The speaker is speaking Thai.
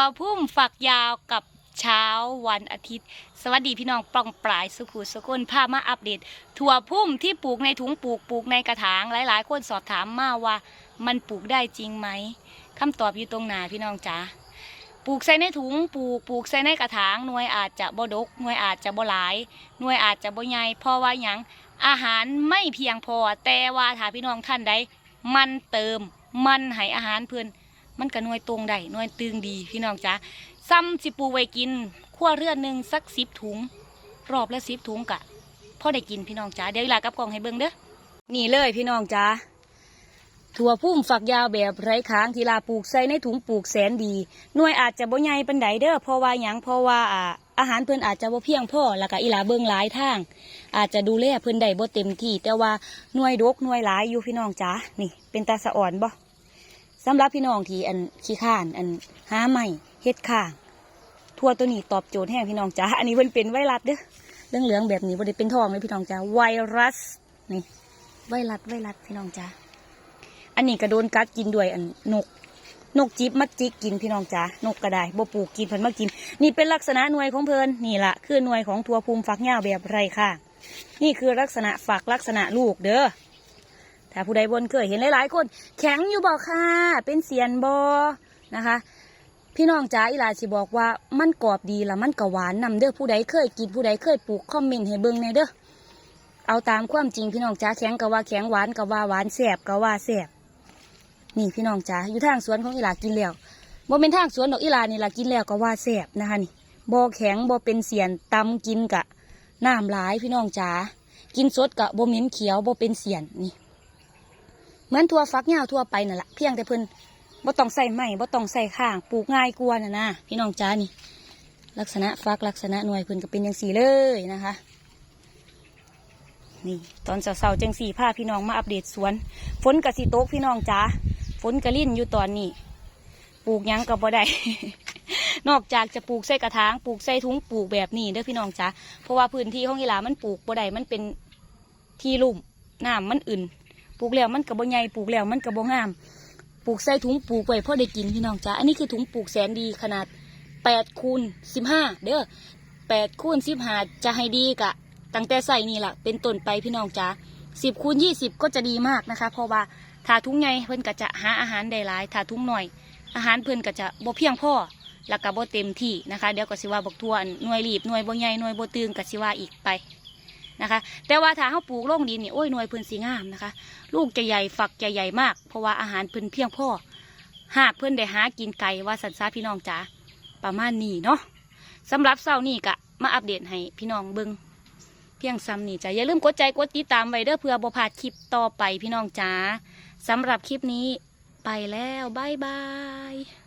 ปอพุ่มฝักยาวกับเช้าวันอาทิตย์ สวัสดีพี่น้องปองปลายสุขุสุคนพามาอัปเดต ถั่วพุ่มที่ปลูกในถุงปลูกปลูกในกระถางหลาย ๆ คนสอบถามมาว่ามันปลูกได้จริงไหมคำตอบอยู่ตรงหนาพี่น้องจ๋าปลูกใส่ในถุงปลูกปลูกใส่ในกระถางหน่วยอาจจะบ่ดกหน่วยอาจจะบ่หลายหน่วยอาจจะบ่ใหญ่เพราะว่าหยังอาหารไม่เพียงพอแต่ว่าถ้าพี่น้องท่านใดมันเติมมันให้อาหารเพื่อน มันก็หน่วยตรงได้หน่วยตึงดีพี่น้องจ๋าซ้ำสิปูไว้กินขั้วเรือนหนึ่งสักสิบถุง รอบละสิบถุงกะพอได้กินพี่น้องจ๋าเดี๋ยวลากับกล่องให้เบิ่งเด้อนี่เลยพี่น้องจ๋าถั่วพุ่มฝักยาวแบบไร้ค้างทีลาปลูกใส่ในถุงปลูกแสนดีหน่วยอาจจะบ่ใหญ่ปานใดเด้อเพราะว่าหยังเพราะว่าอาหารเพิ่นอาจจะบ่เพียงพอแล้วก็อีหลาเบิ่งหลายทาง อาจจะดูแลเพิ่นได้บ่เต็มที่ แต่ว่าหน่วยดกหน่วยหลายอยู่พี่น้องจ๋านี่ เป็นตาสะอ่อนบ่ สำหรับพี่น้องที่อันขี้ข้านอันหาใหม่เฮ็ดข้างทั่วตัวนี้ตอบโจทย์ให้พี่น้องจ้าอันนี้เพิ่นเป็นไวรัสเด้อเรื่องเหลืองแบบนี้บ่ได้เป็นทองเลยพี่น้องจ้าไวรัสนี่ไวรัสไวรัสพี่น้องจ้าอันนี้ก็โดนกัดกินด้วยอันนกนกจิบมักจิกกินพี่น้องจ้านกกระไดบ่ปลูกกินเพิ่นมากิน นี่เป็นลักษณะหน่วยของเพิ่นนี่ละคือหน่วยของทัวภูมิฟักยาแบบไรค่ะ นี่คือลักษณะฝักลักษณะลูกเด้อ ถ้าผู้ใดบนเคยเห็นหลายๆคน แข็งอยู่บอกค่ะ เป็นเสียนบอนะคะ พี่น้องจ๋าอีลาสิบอกว่ามันกรอบดีละมันก็หวานนำเด้อผู้ใดเคยกินผู้ใดเคยปลูกคอมเมนต์ให้เบิ่งในเด้อเอาตามความจริงพี่น้องจ๋าแข็งก็ว่าแข็งหวานก็ว่าหวานแสบก็ว่าแสบนี่พี่น้องจ๋าอยู่ทางสวนของอีลากินแล้วบ่เป็นทางสวนดอกอีลานี่ล่ะกินแล้วก็ว่าแสบนะคะนี่บ่แข็งบ่เป็นเสียนตำกินกะน้ำหลายพี่น้องจ๋ากินสดกะบ่เหม็นเขียวบ่เป็นเสียนนี่ มือนทั่วฟักยาวทั่วไปนั่นแหละเพียงแต่เพิ่นบ่ต้องใส่ไม้บ่ต้องใส่ข้างปลูกง่ายกว่าน่ะนะพี่น้องจ้านี่ ลักษณะฟักลักษณะหน่วยเพิ่นก็เป็นอย่างสีเลยนะคะ นี่ตอนเช้าๆจังสี่พาพี่น้องมาอัปเดตสวนฝนกะสิตกพี่น้องจ้าฝนกะลิ่นอยู่ตอนนี้ ปลูกหยังก็บ่ได้นอกจากจะปลูกใส่กระถางปลูกใส่ถุงปลูกแบบนี้เด้อพี่น้องจ้าเพราะว่าพื้นที่ของอีหลามันปลูกบ่ได้มันเป็นที่ลุ่มน้ำมันอื่น ปลูกแล้วมันกระบใหญ่ปลูกแล้วมันกระบองามปลูกใส่ถุงปลูกไว้พอได้กินพี่น้องจ้าอันนี้คือถุงปลูกแสนดีขนาดแปดคูณสิบห้าเด้อแปดคูณสิบห้าจะให้ดีกะตั้งแต่ใส่นี่แหละเป็นต้นไปพี่น้องจ้าสิบคูณยี่สิบก็จะดีมากนะคะ เพราะว่าถ้าถุงใหญ่เพิ่นก็จะหาอาหารได้หลายถ้าถุงหน่อย อาหารเพิ่นก็จะบ่เพียงพอแล้วก็บ่เต็มที่นะคะ เดี๋ยวก็สิว่าบักทั่วหน่วยรีบหน่วยบ่ใหญ่หน่วยบ่ตึงก็สิว่าอีกไป นะคะ แต่ว่าถ้าเฮาปลูกลงดินนี่โอ้ยหน่วยเพิ่นสีงามนะคะ ลูกจะใหญ่ฝักจะใหญ่มาก เพราะว่าอาหารเพิ่นเพียงพ่อหากเพิ่อนได้หากินไก่ว่าสันซาพี่น้องจ๋าประมาณนี้เนาะสำหรับเช้านี้กะมาอัปเดตให้พี่น้องเบิงเพียงซ้ำนี่จ้ะอย่าลืมกดใจกดติดตามไว้เด้อเพื่อบ่พลาดคลิปต่อไปพี่น้องจ๋าสำหรับคลิปนี้ไปแล้วบายบาย